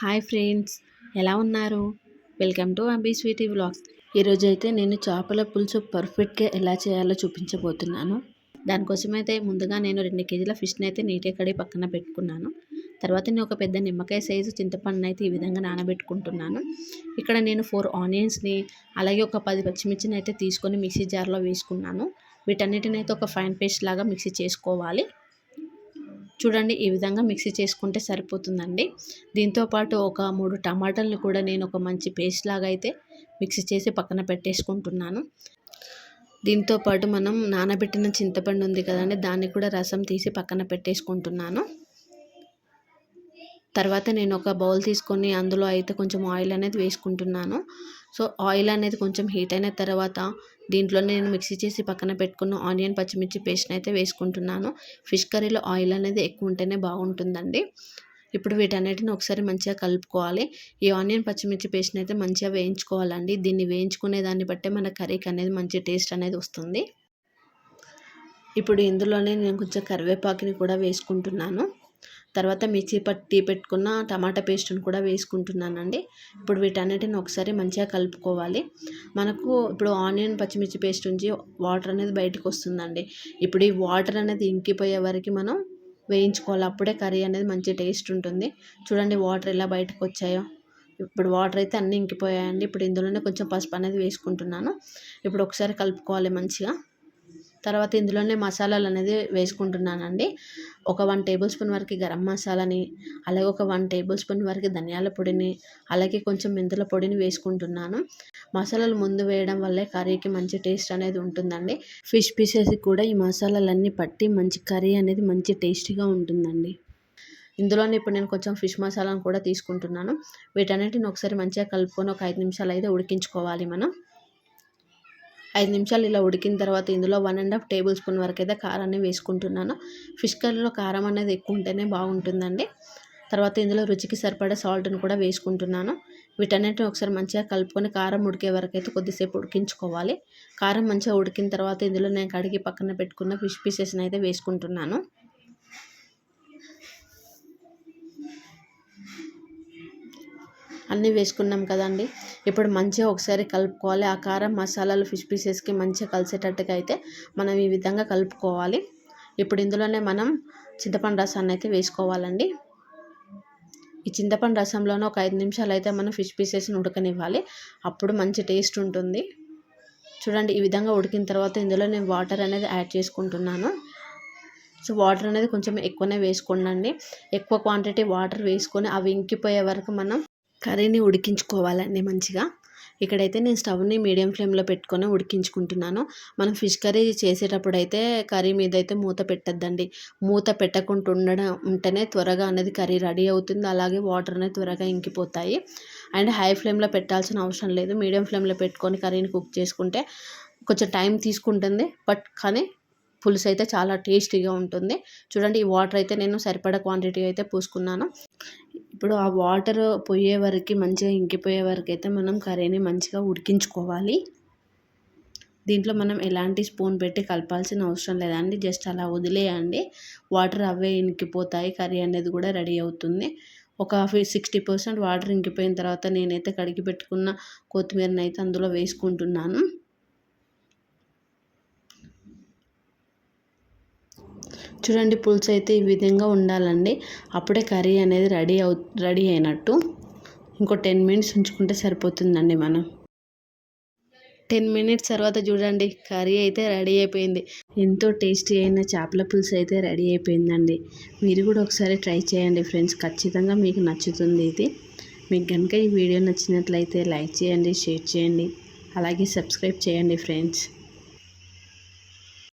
Hi friends ఎలా ఉన్నారు? Welcome to Ambi sweety vlogs. ఈరోజు అయితే నేను చేపల పులుసు పర్ఫెక్ట్గా ఎలా చేయాలో చూపించబోతున్నాను. దానికోసమైతే ముందుగా నేను రెండు కేజీల ఫిష్ని అయితే నీటే కడిగి పక్కన పెట్టుకున్నాను. తర్వాత నేను ఒక పెద్ద నిమ్మకాయ సైజు చింతపండుని అయితే ఈ విధంగా నానబెట్టుకుంటున్నాను. ఇక్కడ నేను ఫోర్ ఆనియన్స్ని అలాగే ఒక పది పచ్చిమిర్చిని అయితే తీసుకొని మిక్సీ జార్లో వేసుకున్నాను. వీటన్నిటిని అయితే ఒక ఫైన్ పేస్ట్ లాగా మిక్సీ చేసుకోవాలి. చూడండి ఈ విధంగా మిక్సీ చేసుకుంటే సరిపోతుందండి. దీంతోపాటు ఒక మూడు టమాటాలను కూడా నేను ఒక మంచి పేస్ట్ లాగా అయితే మిక్సీ చేసి పక్కన పెట్టేసుకుంటున్నాను. దీంతోపాటు మనం నానబెట్టిన చింతపండు ఉంది కదండి దాన్ని కూడా రసం తీసి పక్కన పెట్టేసుకుంటున్నాను. తర్వాత నేను ఒక బౌల్ తీసుకొని అందులో అయితే కొంచెం ఆయిల్ అనేది వేసుకుంటున్నాను. సో ఆయిల్ అనేది కొంచెం హీట్ అయిన తర్వాత దీంట్లో నేను మిక్సీ చేసి పక్కన పెట్టుకున్న ఆనియన్ పచ్చిమిర్చి పేస్ట్ని అయితే వేసుకుంటున్నాను. ఫిష్ కర్రీలో ఆయిల్ అనేది ఎక్కువ ఉంటేనే బాగుంటుందండి. ఇప్పుడు వీటన్నిటిని ఒకసారి మంచిగా కలుపుకోవాలి. ఈ ఆనియన్ పచ్చిమిర్చి పేస్ట్ని అయితే మంచిగా వేయించుకోవాలండి. దీన్ని వేయించుకునే దాన్ని బట్టే మన కర్రీకి అనేది మంచి టేస్ట్ అనేది వస్తుంది. ఇప్పుడు ఇందులోనే నేను కొంచెం కరివేపాకుని కూడా వేసుకుంటున్నాను. తర్వాత మిర్చి పట్టి పెట్టుకున్న టమాటా పేస్ట్ని కూడా వేసుకుంటున్నానండి. ఇప్పుడు వీటన్నిటిని ఒకసారి మంచిగా కలుపుకోవాలి. మనకు ఇప్పుడు ఆనియన్ పచ్చిమిర్చి పేస్ట్ నుంచి వాటర్ అనేది బయటకు వస్తుందండి. ఇప్పుడు ఈ వాటర్ అనేది ఇంకిపోయే వరకు మనం వేయించుకోవాలి. అప్పుడే కర్రీ అనేది మంచి టేస్ట్ ఉంటుంది. చూడండి వాటర్ ఎలా బయటకు వచ్చాయో. ఇప్పుడు వాటర్ అయితే అన్నీ ఇంకిపోయాయండి. ఇప్పుడు ఇందులోనే కొంచెం పసుపు అనేది వేసుకుంటున్నాను. ఇప్పుడు ఒకసారి కలుపుకోవాలి మంచిగా. తర్వాత ఇందులోనే మసాలాలు అనేది వేసుకుంటున్నానండి. ఒక వన్ టేబుల్ స్పూన్ వరకు గరం మసాలాని అలాగే ఒక వన్ టేబుల్ స్పూన్ వరకు ధనియాల పొడిని అలాగే కొంచెం మెంతుల పొడిని వేసుకుంటున్నాను. మసాలాలు ముందు వేయడం వల్లే కర్రీకి మంచి టేస్ట్ అనేది ఉంటుందండి. ఫిష్ పీసెస్కి కూడా ఈ మసాలాలన్నీ పట్టి మంచి కర్రీ అనేది మంచి టేస్టీగా ఉంటుందండి. ఇందులోనే ఇప్పుడు నేను కొంచెం ఫిష్ మసాలాను కూడా తీసుకుంటున్నాను. వీటన్నిటిని ఒకసారి మంచిగా కలుపుకొని ఒక ఐదు నిమిషాలు అయితే ఉడికించుకోవాలి మనం. ఐదు నిమిషాలు ఇలా ఉడికిన తర్వాత ఇందులో one and half tablespoon వరకు అయితే కారాన్ని వేసుకుంటున్నాను. ఫిష్ కర్రీలో కారం అనేది ఎక్కువ ఉంటేనే బాగుంటుందండి. తర్వాత ఇందులో రుచికి సరిపడే సాల్ట్ని కూడా వేసుకుంటున్నాను. వీటన్నిటిని ఒకసారి మంచిగా కలుపుకొని కారం ఉడికే వరకు అయితే కొద్దిసేపు ఉడికించుకోవాలి. కారం మంచిగా ఉడికిన తర్వాత ఇందులో నేను కడిగి పక్కన పెట్టుకున్న ఫిష్ పీసెస్ని అయితే వేసుకుంటున్నాను. అన్నీ వేసుకున్నాం కదండి. ఇప్పుడు మంచిగా ఒకసారి కలుపుకోవాలి. ఆ కారం మసాలాలు ఫిష్ పీసెస్కి మంచిగా కలిసేటట్టుగా అయితే మనం ఈ విధంగా కలుపుకోవాలి. ఇప్పుడు ఇందులోనే మనం చింతపండు రసాన్ని అయితే వేసుకోవాలండి. ఈ చింతపండు రసంలోనే ఒక ఐదు నిమిషాలు అయితే మనం ఫిష్ పీసెస్ని ఉడకనివ్వాలి. అప్పుడు మంచి టేస్ట్ ఉంటుంది. చూడండి ఈ విధంగా ఉడికిన తర్వాత ఇందులో నేను వాటర్ అనేది యాడ్ చేసుకుంటున్నాను. సో వాటర్ అనేది కొంచెం ఎక్కువనే వేసుకోండి ఎక్కువ క్వాంటిటీ వాటర్ వేసుకొని అవి ఇంకిపోయే వరకు మనం కర్రీని ఉడికించుకోవాలండి మంచిగా. ఇక్కడైతే నేను స్టవ్ని మీడియం ఫ్లేమ్లో పెట్టుకొని ఉడికించుకుంటున్నాను. మనం ఫిష్ కర్రీ చేసేటప్పుడు అయితే కర్రీ మీద అయితే మూత పెట్టద్దండి. మూత పెట్టకుండా ఉండడం ఉంటేనే త్వరగా అనేది కర్రీ రెడీ అవుతుంది. అలాగే వాటర్ అనేది త్వరగా ఇంకిపోతాయి. అండ్ హై ఫ్లేమ్లో పెట్టాల్సిన అవసరం లేదు. మీడియం ఫ్లేమ్లో పెట్టుకొని కర్రీని కుక్ చేసుకుంటే కొంచెం టైం తీసుకుంటుంది. బట్ కానీ పులుసు అయితే చాలా టేస్టీగా ఉంటుంది. చూడండి ఈ వాటర్ అయితే నేను సరిపడా క్వాంటిటీ అయితే పూసుకున్నాను. ఇప్పుడు ఆ వాటర్ పోయే వరకు మంచిగా ఇంకిపోయే వరకు అయితే మనం కర్రీని మంచిగా ఉడికించుకోవాలి. దీంట్లో మనం ఎలాంటి స్పూన్ పెట్టి కలపాల్సిన అవసరం లేదండి. జస్ట్ అలా వదిలేయండి. వాటర్ అవే ఇంకిపోతాయి. కర్రీ అనేది కూడా రెడీ అవుతుంది. ఒక సిక్స్టీ పర్సెంట్ వాటర్ ఇంకిపోయిన తర్వాత నేనైతే కడిగి పెట్టుకున్న కొత్తిమీరని అయితే అందులో వేసుకుంటున్నాను. చూడండి పులుసు అయితే ఈ విధంగా ఉండాలండి. అప్పుడే కర్రీ అనేది రెడీ అవు రెడీ అయినట్టు. ఇంకో టెన్ మినిట్స్ ఉంచుకుంటే సరిపోతుందండి మనం. టెన్ మినిట్స్ తర్వాత చూడండి కర్రీ అయితే రెడీ అయిపోయింది. ఎంతో టేస్టీ అయిన చేపల పులుసు అయితే రెడీ అయిపోయిందండి. మీరు కూడా ఒకసారి ట్రై చేయండి ఫ్రెండ్స్ ఖచ్చితంగా మీకు నచ్చుతుంది ఇది. మీకు కనుక ఈ వీడియో నచ్చినట్లయితే లైక్ చేయండి షేర్ చేయండి. అలాగే సబ్స్క్రైబ్ చేయండి ఫ్రెండ్స్.